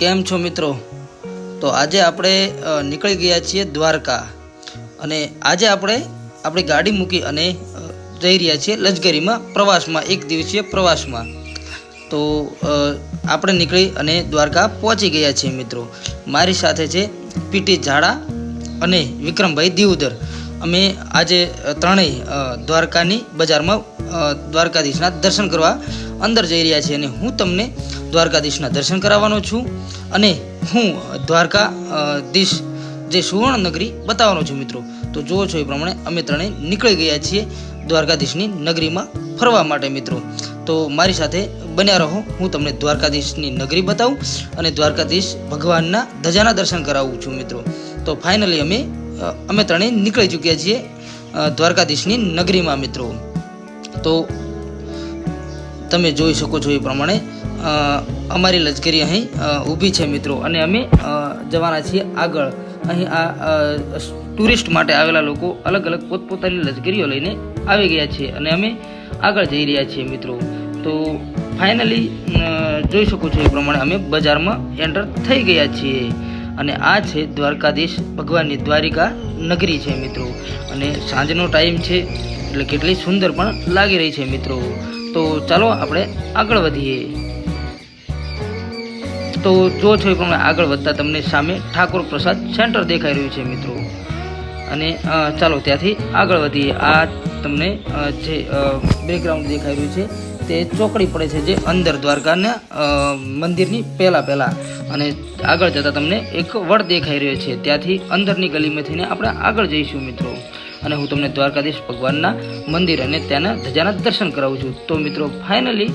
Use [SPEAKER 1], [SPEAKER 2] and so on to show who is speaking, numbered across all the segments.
[SPEAKER 1] કેમ છો મિત્રો? તો આજે આપણે નીકળી ગયા છીએ દ્વારકા. અને આજે આપણે આપણી ગાડી મૂકી અને જઈ રહ્યા છીએ લશ્કરીમાં પ્રવાસમાં, એક દિવસીય પ્રવાસમાં. તો આપણે નીકળી અને દ્વારકા પહોંચી ગયા છીએ મિત્રો. મારી સાથે છે પીટી ઝાડા અને વિક્રમભાઈ દિઉદર. અમે આજે ત્રણેય દ્વારકાની બજારમાં દ્વારકાધીશના દર્શન કરવા અંદર જઈ રહ્યા છીએ અને હું તમને દ્વારકાધીશના દર્શન કરાવવાનો છું અને હું દ્વારકાધીશ જે સુવર્ણ નગરી બતાવવાનો છું મિત્રો. તો જુઓ છો એ પ્રમાણે અમે ત્રણેય નીકળી ગયા છીએ દ્વારકાધીશની નગરીમાં ફરવા માટે મિત્રો. તો મારી સાથે બન્યા રહો, હું તમને દ્વારકાધીશની નગરી બતાવું અને દ્વારકાધીશ ભગવાનના ધજાના દર્શન કરાવું છું મિત્રો. તો ફાઇનલી અમે અમે ત્રણેય નીકળી ચૂક્યા છીએ દ્વારકાધીશની નગરીમાં મિત્રો. તો તમે જોઈ શકો છો એ પ્રમાણે. અમારી લશ્કરી અહીં ઊભી છે મિત્રો. અને અમે જવાના છીએ આગળ. અહીં આ ટુરિસ્ટ માટે આવેલા લોકો અલગ અલગ પોતપોતાની લશ્કરીઓ લઈને આવી ગયા છે. અને અમે આગળ જઈ રહ્યા છીએ મિત્રો. તો ફાઇનલી જોઈ શકો છો એ પ્રમાણે અમે બજારમાં એન્ટર થઈ ગયા છીએ. અને આ છે દ્વારકાધીશ ભગવાનની દ્વારિકા નગરી છે મિત્રો. અને સાંજનો ટાઈમ છે, એટલે કેટલી સુંદર પણ લાગી રહી છે મિત્રો. તો ચાલો આપણે આગળ વધીએ. તો જો છો એ પ્રમાણે આગળ વધતા તમને સામે ઠાકોર પ્રસાદ સેન્ટર દેખાઈ રહ્યું છે મિત્રો. અને ચાલો ત્યાંથી આગળ વધીએ. આ તમને જે બેકગ્રાઉન્ડ દેખાઈ રહ્યું છે તે ચોકડી પડે છે જે અંદર દ્વારકાના મંદિરની પહેલાં પહેલાં. અને આગળ જતાં તમને એક વડ દેખાઈ રહ્યો છે. ત્યાંથી અંદરની ગલીમાં આપણે આગળ જઈશું મિત્રો. અને હું તમને દ્વારકાધીશ ભગવાનના મંદિર અને ત્યાંના ધજાના દર્શન કરાવું છું. તો મિત્રો ફાઇનલી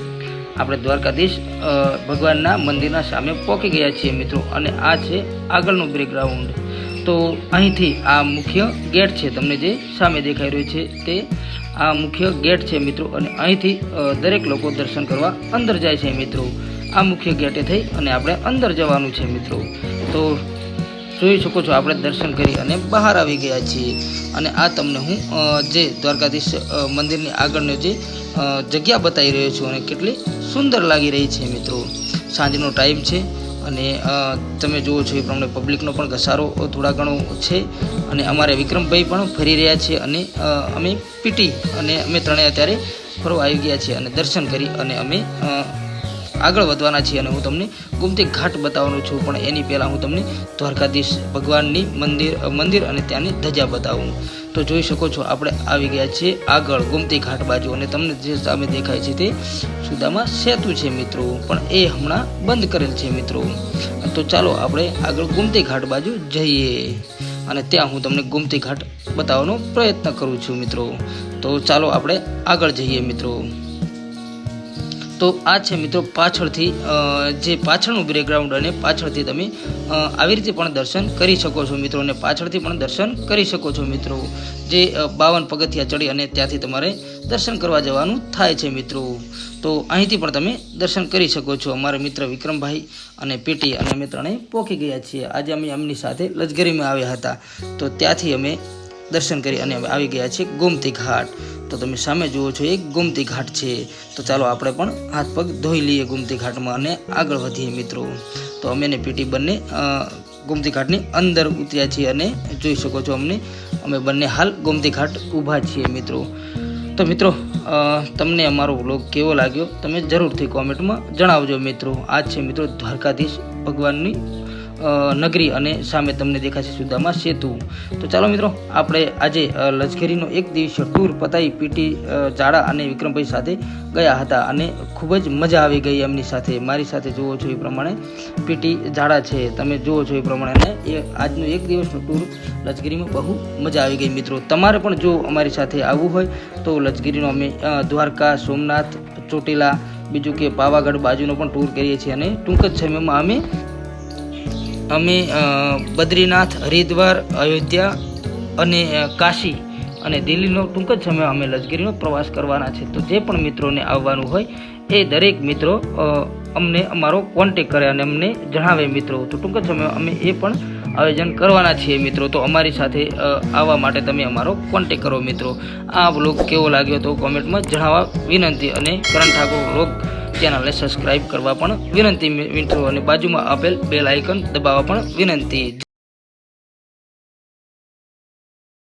[SPEAKER 1] આપણે દ્વારકાધીશ ભગવાનના મંદિરના સામે પહોંચી ગયા છીએ મિત્રો, અને આ છે આગળનું બ્રેકગ્રાઉન્ડ તો અહીંથી આ મુખ્ય ગેટ છે તમને જે સામે દેખાઈ રહ્યું છે તે આ મુખ્ય ગેટ છે મિત્રો, અને અહીંથી દરેક લોકો દર્શન કરવા અંદર જાય છે મિત્રો. આ મુખ્ય ગેટે થઈ અને આપણે અંદર જવાનું છે મિત્રો. તો જોઈ શકો છો, આપણે દર્શન કરી અને બહાર આવી ગયા છીએ. અને આ તમને હું જે દ્વારકાધીશ મંદિરની આગળનો જે જગ્યા બતાવી રહ્યો છું અને કેટલી સુંદર લાગી રહી છે મિત્રો. સાંજનો ટાઈમ છે અને તમે જુઓ છો એ પ્રમાણે પબ્લિકનો પણ ઘસારો થોડા ઘણો છે. અને અમારે વિક્રમભાઈ પણ ફરી રહ્યા છે અને અમે પીટી અને અમે ત્રણેય અત્યારે ફરવા આવી ગયા છીએ અને દર્શન કરી અને અમે આગળ વધવાના છીએ અને હું તમને ગુમતી ઘાટ બતાવવાનો છું. પણ એની પહેલાં હું તમને દ્વારકાધીશ ભગવાનની મંદિર મંદિર અને ત્યાંની ધજા બતાવું. તો જોઈ શકો છો, આપણે આવી ગયા છીએ આગળ ગુમતી ઘાટ બાજુ અને તમને જે સામે દેખાય છે તે સુદામાં સેતુ છે મિત્રો. પણ એ હમણાં બંધ કરેલ છે મિત્રો. તો ચાલો આપણે આગળ ગુમતી ઘાટ બાજુ જઈએ. અને ત્યાં હું તમને ગુમતી ઘાટ બતાવવાનો પ્રયત્ન કરું છું મિત્રો. તો ચાલો આપણે આગળ જઈએ મિત્રો. તો આ છે મિત્રો પાછળથી જે પાછળનું બેકગ્રાઉન્ડ અને પાછળથી તમે આવી રીતે પણ દર્શન કરી શકો છો મિત્રો અને પાછળથી પણ દર્શન કરી શકો છો મિત્રો. જે બાવન પગથિયા ચડી અને ત્યાંથી તમારે દર્શન કરવા જવાનું થાય છે મિત્રો. તો અહીંથી પણ તમે દર્શન કરી શકો છો. અમારા મિત્ર વિક્રમભાઈ અને પીટી અને અમે ત્રણેય પહોંચી ગયા છીએ. આજે અમે એમની સાથે લજગરીમાં આવ્યા હતા. તો ત્યાંથી અમે દર્શન કરી અને આવી ગયા છીએ ગોમતી ઘાટ. તો તમે સામે જુઓ છો, એક ગોમતી ઘાટ છે. તો ચાલો આપણે પણ હાથ પગ ધોઈ લઈએ ગોમતી ઘાટમાં અને આગળ વધીએ મિત્રો. તો અમે ને પીટી બંને ગોમતી ઘાટની અંદર ઉતર્યા છીએ અને જોઈ શકો છો અમને, અમે બંને હાલ ગોમતી ઘાટ ઊભા છીએ મિત્રો. તો મિત્રો તમને અમારો વ્લોગ કેવો લાગ્યો? તમે જરૂરથી કોમેન્ટમાં જણાવજો મિત્રો. આ છે મિત્રો દ્વારકાધીશ ભગવાનની નગરી અને સામે તમને દેખાશે સુદામા સેતુ. તો ચાલો મિત્રો, આપણે આજે લશ્કરીનો એક દિવસીય ટૂર પતાવી પીટી ઝાડા અને વિક્રમભાઈ સાથે ગયા હતા અને ખૂબ જ મજા આવી ગઈ એમની સાથે. મારી સાથે જુઓ છો એ પ્રમાણે પીટી ઝાડા છે. તમે જુઓ છો એ પ્રમાણે અને એ આજનો એક દિવસનો ટૂર લશ્કરીમાં બહુ મજા આવી ગઈ મિત્રો. તમારે પણ જો અમારી સાથે આવવું હોય તો લશ્કરીનો અમે દ્વારકા, સોમનાથ, ચોટીલા, બીજું કે પાવાગઢ બાજુનો પણ ટૂર કરીએ છીએ અને ટૂંક જ સમયમાં અમે અમે બદ્રીનાથ, હરિદ્વાર, અયોધ્યા અને કાશી અને દિલ્હીનો ટૂંક જ સમય અમે લશ્કરીનો પ્રવાસ કરવાના છે. તો જે પણ મિત્રોને આવવાનું હોય, એ દરેક મિત્રો અમને અમારો કોન્ટેક કરે અને અમને જણાવે મિત્રો. તો ટૂંક જ સમય અમે એ પણ આયોજન કરવાના છીએ મિત્રો. તો અમારી સાથે આવવા માટે તમે અમારો કોન્ટેક કરો મિત્રો. આ બ્લોગ કેવો લાગ્યો તો કોમેન્ટમાં જણાવવા વિનંતી અને કરણ ઠાકોર વ્લોગ ચેનલને સબસ્ક્રાઇબ કરવા પણ વિનંતી મિત્રો અને બાજુમાં આપેલ બેલ આઇકન દબાવવા પણ વિનંતી.